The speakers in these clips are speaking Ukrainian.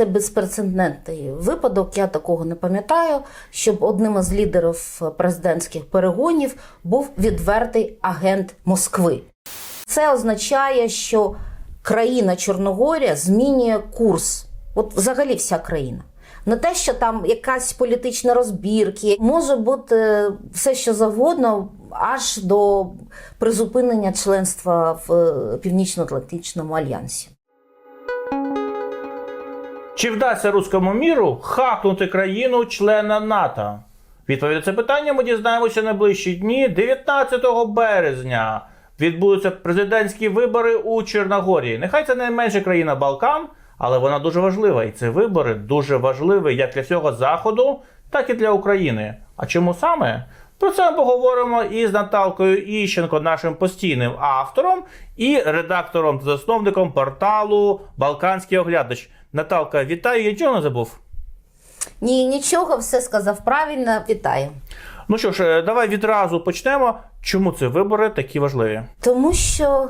Це безпрецедентний випадок. Я такого не пам'ятаю, щоб одним із лідерів президентських перегонів був відвертий агент Москви. Це означає, що країна Чорногорія змінює курс. От взагалі вся країна. Не те, що там якась політична розбірки, може бути все, що завгодно, аж до призупинення членства в е, Північно-Атлантичному альянсі. Чи вдасться руському міру хакнути країну члена НАТО? Відповідь на це питання ми дізнаємося найближчі дні. 19 березня відбудуться президентські вибори у Чорногорії. Нехай це найменша країна Балкан, але вона дуже важлива. І ці вибори дуже важливі як для всього Заходу, так і для України. А чому саме? Про це ми поговоримо із Наталкою Іщенко, нашим постійним автором і редактором засновником порталу Балканський оглядач. Наталка, вітаю, я нічого не забув. Ні, нічого, все сказав правильно. Вітаю. Ну що ж, е, давай відразу почнемо. Чому ці вибори такі важливі? Тому що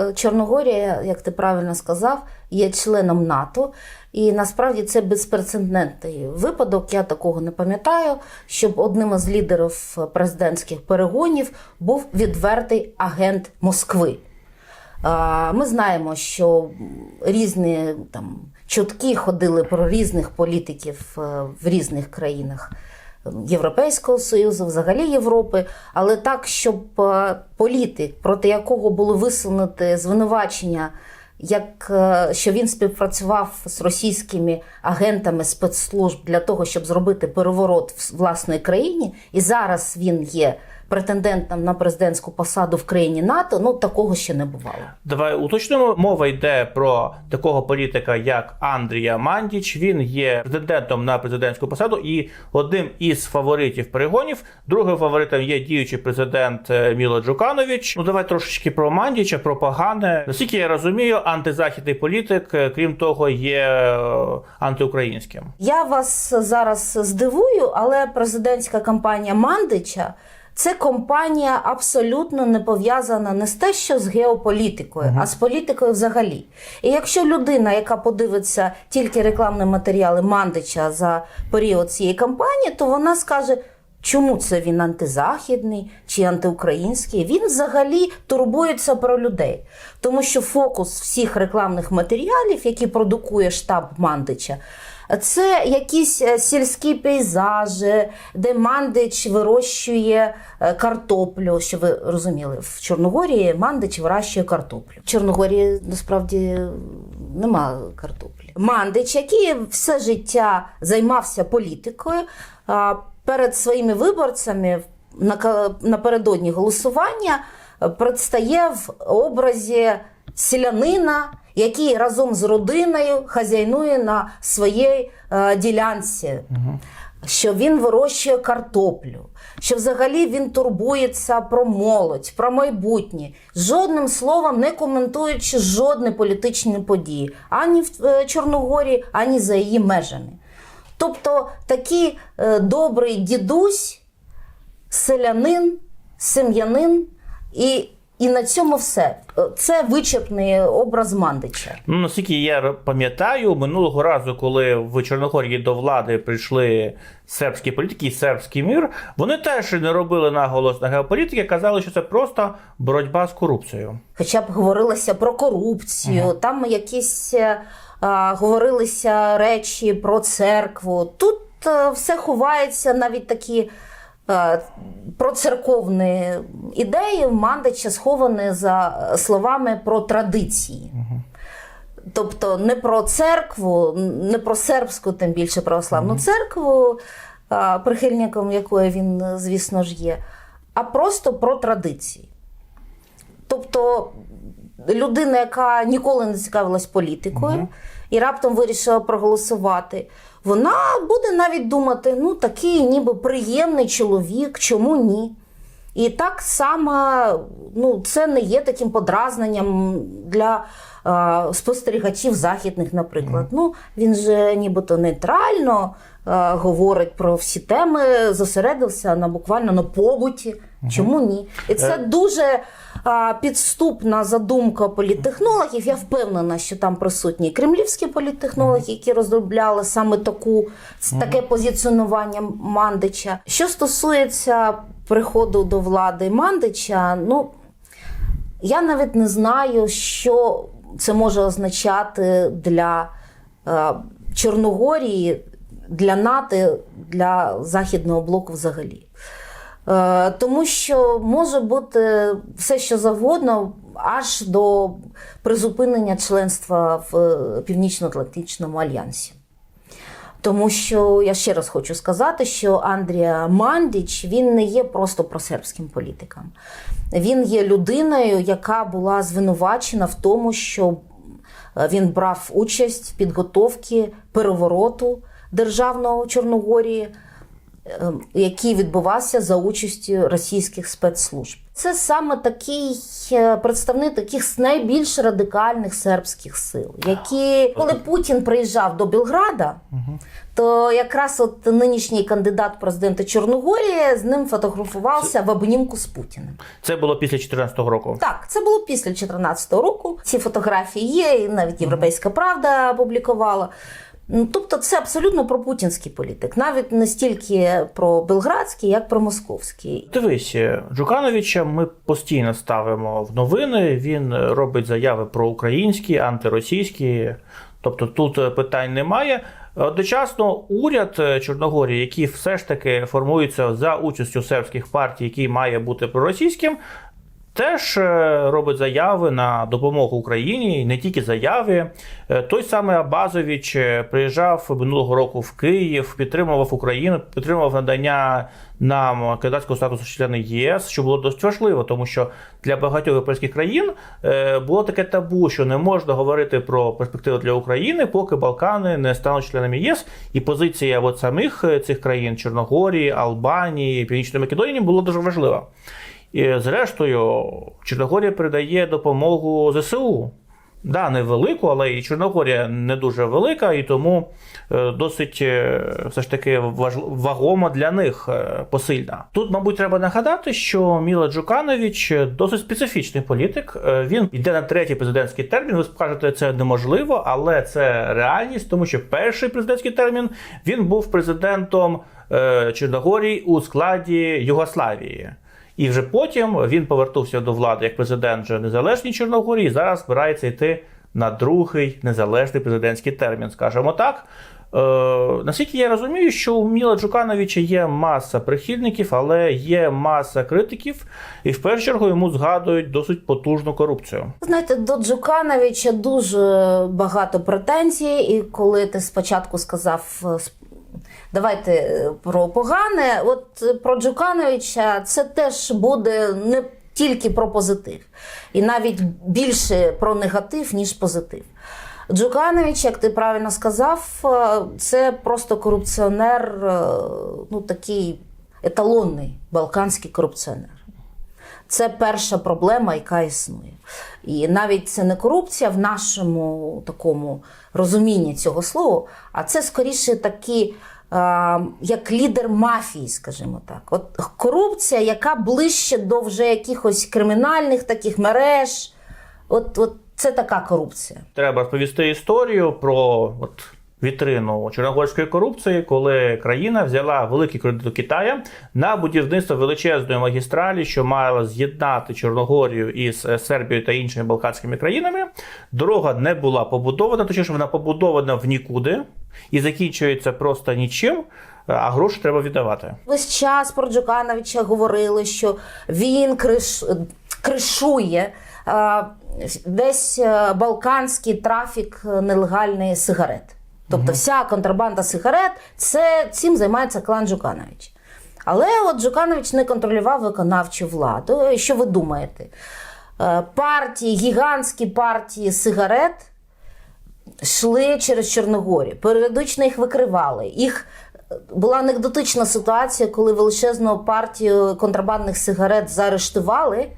е, Чорногорія, як ти правильно сказав, є членом НАТО, і насправді це безпрецедентний випадок. Я такого не пам'ятаю, щоб одним із лідерів президентських перегонів був відвертий агент Москви. Ми знаємо, що різні там чутки ходили про різних політиків е, в різних країнах Європейського Союзу, взагалі Європи, але так, щоб е, політик, проти якого було висунути звинувачення, як е, що він співпрацював з російськими агентами спецслужб для того, щоб зробити переворот в власної країні, і зараз він є претендентом на президентську посаду в країні НАТО, ну такого ще не бувало. Давай уточнимо. Мова йде про такого політика, як Андрія Мандіч. Він є претендентом на президентську посаду і одним із фаворитів перегонів. Другим фаворитом є діючий президент е, Міло Джуканович. Ну давай трошечки про Мандіча, про погане. Наскільки я розумію, антизахідний політик, е, крім того, є е, антиукраїнським. Я вас зараз здивую, але президентська кампанія Мандича це компанія абсолютно не пов'язана не з те, що з геополітикою, а з політикою взагалі. І якщо людина, яка подивиться тільки рекламні матеріали Мандича за період цієї кампанії, то вона скаже. Чому це він антизахідний чи антиукраїнський? Він взагалі турбується про людей, тому що фокус всіх рекламних матеріалів, які продукує штаб Мандича, це якісь е, сільські пейзажі, де Мандич вирощує е, картоплю. Що ви розуміли, в Чорногорії Мандич вирощує картоплю. В Чорногорії насправді нема картоплі. Мандич, який все життя займався політикою, перед своїми виборцями напередодні голосування е, предстає в образі селянина, який разом з родиною хазяйнує на своїй е, ділянці. Що він вирощує картоплю, що взагалі він турбується про молодь, про майбутнє, жодним словом не коментуючи жодні політичні події ані в е, Чорногорії, ані за її межами. Тобто такий е, добрий дідусь, селянин, сем'янин, і, і на цьому все. Е, Це вичерпний образ Мандича. Ну, наскільки я пам'ятаю, минулого разу, коли в Чорногорії до влади прийшли сербські політики і сербський мір, вони теж не робили наголос на геополітики, казали, що це просто боротьба з корупцією. Хоча б говорилося про корупцію, там якісь е, а, говорилися речі про церкву. Тут е, все ховається, навіть такі е, процерковні ідеї в Мандича сховані за е, словами про традиції. Тобто не про церкву, не про сербську, тим більше православну церкву, прихильником якої він, звісно ж, є, а просто про традиції. Тобто людина, яка ніколи не цікавилась політикою і раптом вирішила проголосувати, вона буде навіть думати: ну такий ніби приємний чоловік, чому ні? І так само ну, це не є таким подразненням для е, спостерігачів західних, наприклад. Ну, він же нібито нейтрально е, говорить про всі теми, зосередився на буквально на побуті Чому ні? І це дуже а, підступна задумка політтехнологів. Я впевнена, що там присутні кремлівські політтехнологи, які розробляли саме таку таке позиціонування Мандича. Що стосується приходу до влади Мандича, ну я навіть не знаю, що це може означати для е, Чорногорії, для НАТО, для Західного блоку взагалі. Е, тому що може бути все, що завгодно, аж до призупинення членства в е, Північно-Атлантичному альянсі. Тому що я ще раз хочу сказати, що Андрія Мандіч він не є просто просербським політиком. Він є людиною, яка була звинувачена в тому, що е, він брав участь в підготовці перевороту державного Чорногорії, який відбувався за участю російських спецслужб. Це саме такий е, представник таких найбільш радикальних сербських сил, які, коли Путін приїжджав до Білграда, то якраз от нинішній кандидат в президенти Чорногорії з ним фотографувався в обнімку з Путіним. Це було після 2014 року. Так, це було після 2014 року. Ці фотографії є, і навіть Європейська Правда опублікувала. Ну, Тобто це абсолютно пропутінський політик, навіть не стільки про белградський, як про московський. Дивись, Джукановича ми постійно ставимо в новини. Він робить заяви про українські, антиросійські. Тобто тут е, питань немає. Одночасно уряд е, Чорногорії, який все ж таки формується за участю сербських партій, який має бути проросійським, теж е, робить заяви на допомогу Україні, не тільки заяви. Е, Той самий Абазович е, приїжджав минулого року в Київ, підтримував Україну, підтримував надання нам кандидатського статусу члена ЄС, що було досить важливо, тому що для багатьох європейських країн було таке табу, що не можна говорити про перспективи для України, поки Балкани не стануть членами ЄС. І позиція от самих цих країн Чорногорії, Албанії, Північної Македонії була дуже важлива. І зрештою, Чорногорія передає допомогу ЗСУ. Да, невелику, але і Чорногорія не дуже велика, і тому е, досить е, все ж таки вагома для них е, посильна. Тут, мабуть, треба нагадати, що Міла Джуканович досить специфічний політик. Він йде на третій президентський термін. Ви скажете, це неможливо, але це реальність, тому що перший президентський термін він був президентом Чорногорії у складі Югославії. І вже потім він повернувся до влади як президент вже незалежній Чорногорії. і Зараз збирається йти на другий незалежний президентський термін, скажімо так. Е, наскільки я розумію, що у Міла Джукановича є маса прихильників, але є маса критиків, і в першу чергу йому згадують досить потужну корупцію. Знаєте, до Джукановича дуже багато претензій, і коли ти спочатку сказав. Давайте е, про погане. От е, про Джукановича це теж буде не тільки про позитив, і навіть більше про негатив, ніж позитив. Джуканович, як ти правильно сказав, е, це просто корупціонер, ну такий еталонний балканський корупціонер. Це перша проблема, яка існує. І навіть це не корупція в нашому такому розумінні цього слова, а це скоріше такі, як лідер мафії, скажімо так. От корупція, яка ближче до вже якихось кримінальних таких мереж. От, от це така корупція. Треба розповісти історію про от, вітрину чорногорської корупції, коли країна взяла великий кредит у Китая на будівництво величезної магістралі, що мала з'єднати Чорногорію із е, Сербією та іншими балканськими країнами. Дорога не була побудована, точніше вона побудована в нікуди і закінчується просто нічим. А гроші треба віддавати. Весь час про Джукановича говорили, що він криш... кришує е, весь е, балканський трафік е, нелегальний сигарет. Тобто вся контрабанда сигарет, це цим займається клан Джуканович. Але от Джуканович не контролював виконавчу владу. Що ви думаєте? Е, Партії, гігантські партії сигарет йшли через Чорногорію. Періодично їх викривали. Їх е, була анекдотична ситуація, коли величезну партію контрабандних сигарет заарештували,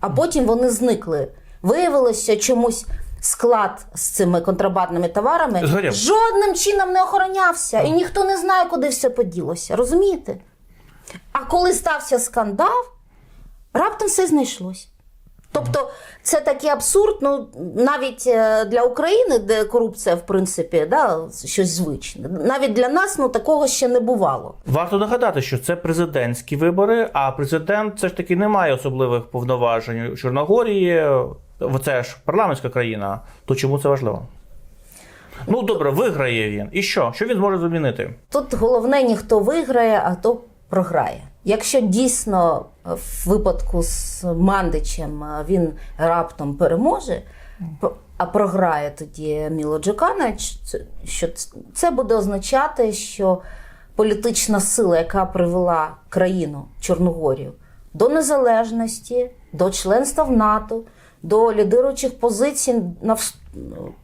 а потім вони зникли. Виявилося, чомусь склад з цими контрабандними товарами Згорів. жодним чином не охоронявся, і ніхто не знає, куди все поділося. Розумієте? А коли стався скандал, Раптом все знайшлось. Тобто це такий абсурд, ну навіть е, для України, де корупція, в принципі, да, щось звичне. Навіть для нас ну, такого ще не бувало. Варто нагадати, що це президентські вибори, а президент все ж таки не має особливих повноважень у Чорногорії. Це ж парламентська країна. То чому це важливо? Ну добре, виграє він. І що? Що він зможе замінити? Тут головне не хто виграє, а хто програє. Якщо дійсно е, в випадку з Мандичем е, він раптом переможе, а програє тоді Міло Джуканович, це- що це буде означати, що політична сила, яка привела країну Чорногорію до незалежності, до членства в НАТО, до лідируючих позицій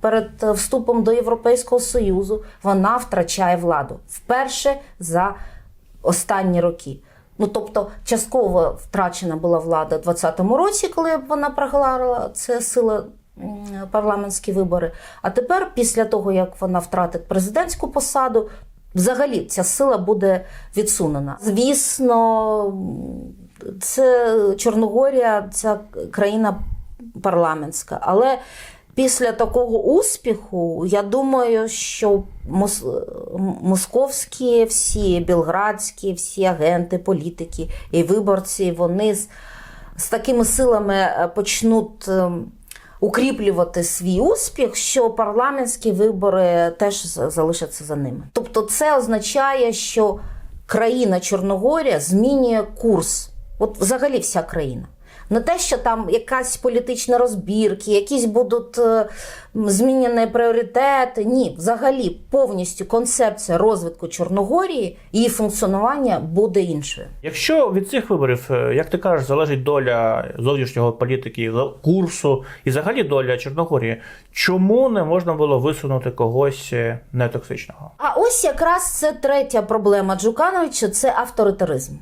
перед вступом до Європейського Союзу, вона втрачає владу вперше за останні роки. Ну тобто, частково втрачена була влада в 2020 році, коли вона програла це сила парламентські вибори. А тепер, після того як вона втратить президентську посаду, взагалі ця сила буде відсунена. Звісно, це Чорногорія, ця країна парламентська, але Після такого успіху, я думаю, що мос- московські, всі білградські, всі агенти, політики і виборці, вони з, з такими силами е, почнуть ем, укріплювати свій успіх, що парламентські вибори теж залишаться за ними. Тобто, це означає, що країна Чорногорія змінює курс. От взагалі вся країна. Не те, що там якась політична розбірки, якісь будуть е, змінені пріоритети. Ні, взагалі повністю концепція розвитку Чорногорії, її функціонування буде іншою. Якщо від цих виборів, е, як ти кажеш, залежить доля зовнішнього політики, курсу і взагалі доля Чорногорії, чому не можна було висунути когось е, нетоксичного? А ось якраз це третя проблема Джукановича це авторитаризм.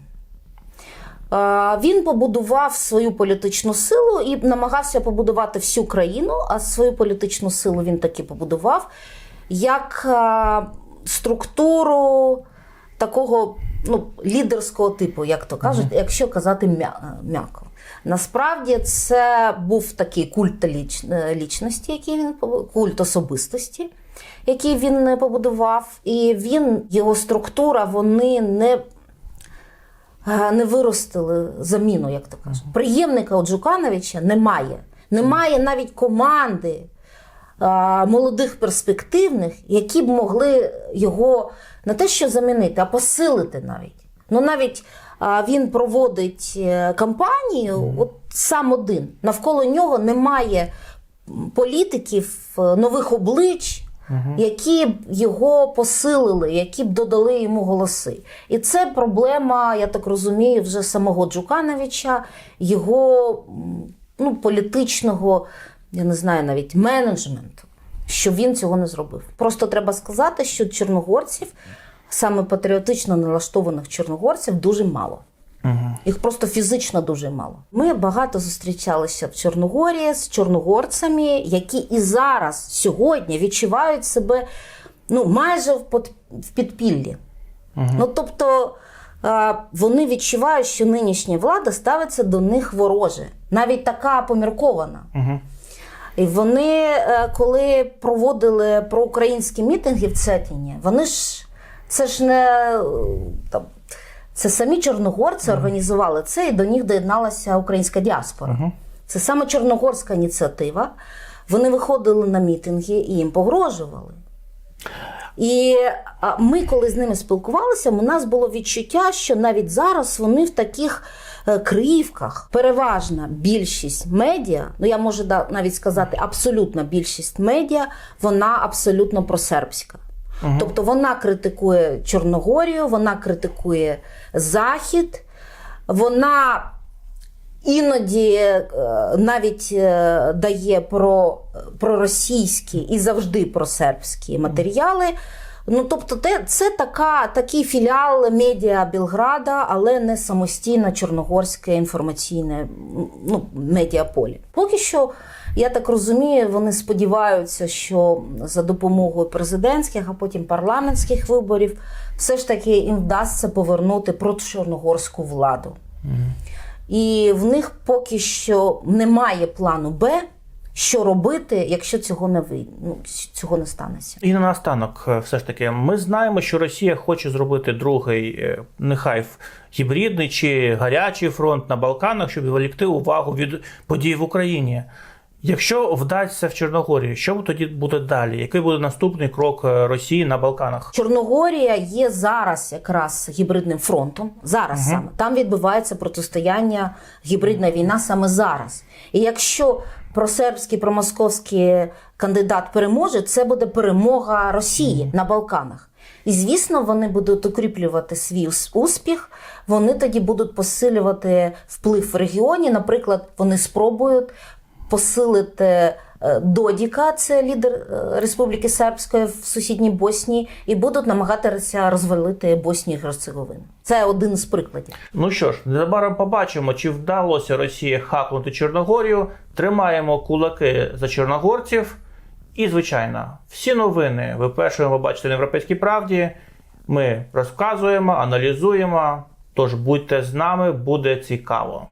Він побудував свою політичну силу і намагався побудувати всю країну, а свою політичну силу він таки побудував як структуру такого ну, лідерського типу, як то кажуть, якщо казати м'яко. Насправді це був такий культ ліч- е, лічності, який він культ особистості, який він е, побудував, і він, його структура, вони не не виростили заміну, як то кажуть. Приємника у Джукановича немає. Немає навіть команди е, молодих перспективних, які б могли його не те, що замінити, а посилити навіть. Ну навіть е, він проводить е, кампанію, от сам один. Навколо нього немає політиків, е, нових облич, які б його посилили, які б додали йому голоси. І це проблема, я так розумію, вже самого Джукановича, його ну, політичного, я не знаю, навіть менеджменту, що він цього не зробив. Просто треба сказати, що чорногорців, саме патріотично налаштованих чорногорців, дуже мало. Їх просто фізично дуже мало. Ми багато зустрічалися в Чорногорії з чорногорцями, які і зараз, сьогодні, відчувають себе ну, майже в підпіллі. Ну, тобто е, вони відчувають, що нинішня влада ставиться до них вороже, навіть така поміркована. І вони, е, коли проводили проукраїнські мітинги в Цетіні, вони ж це ж не е, там. Це самі чорногорці організували це, і до них доєдналася українська діаспора. Це саме чорногорська ініціатива. Вони виходили на мітинги і їм погрожували. І ми, коли з ними спілкувалися, у нас було відчуття, що навіть зараз вони в таких е, кривках. Переважна більшість медіа, ну я можу навіть сказати, абсолютна більшість медіа, вона абсолютно просербська. Тобто вона критикує Чорногорію, вона критикує Захід, вона іноді е, навіть е, дає про, про російські і завжди про сербські матеріали. Ну, тобто, те, це така, такий філіал медіа Білграда, але не самостійне чорногорське інформаційне ну, медіаполе. Поки що, я так розумію, вони сподіваються, що за допомогою президентських, а потім парламентських виборів, все ж таки їм вдасться повернути прочорногорську владу. і в них поки що немає плану Б, що робити, якщо цього не ви... ну, цього не станеться. І на наостанок, е, все ж таки, ми знаємо, що Росія хоче зробити другий, е, нехай гібридний чи гарячий фронт на Балканах, щоб відволікти увагу від подій в Україні. Якщо вдасться в Чорногорії, що тоді буде далі? Який буде наступний крок е, Росії на Балканах? Чорногорія є зараз якраз гібридним фронтом. Зараз саме там відбувається протистояння, гібридна війна саме зараз. І якщо просербський, промосковський кандидат переможе, це буде перемога Росії на Балканах. І звісно, вони будуть укріплювати свій успіх. Вони тоді будуть посилювати вплив в регіоні. Наприклад, вони спробують посилити е, Додіка, це лідер е, Республіки Сербської в сусідній Боснії, і будуть намагатися розвалити Боснію Герцеговину. Це один з прикладів. Ну що ж, незабаром побачимо, чи вдалося Росії хакнути Чорногорію. Тримаємо кулаки за чорногорців. І, звичайно, всі новини ви першими побачите на Європейській правді. Ми розказуємо, аналізуємо. Тож будьте з нами, буде цікаво.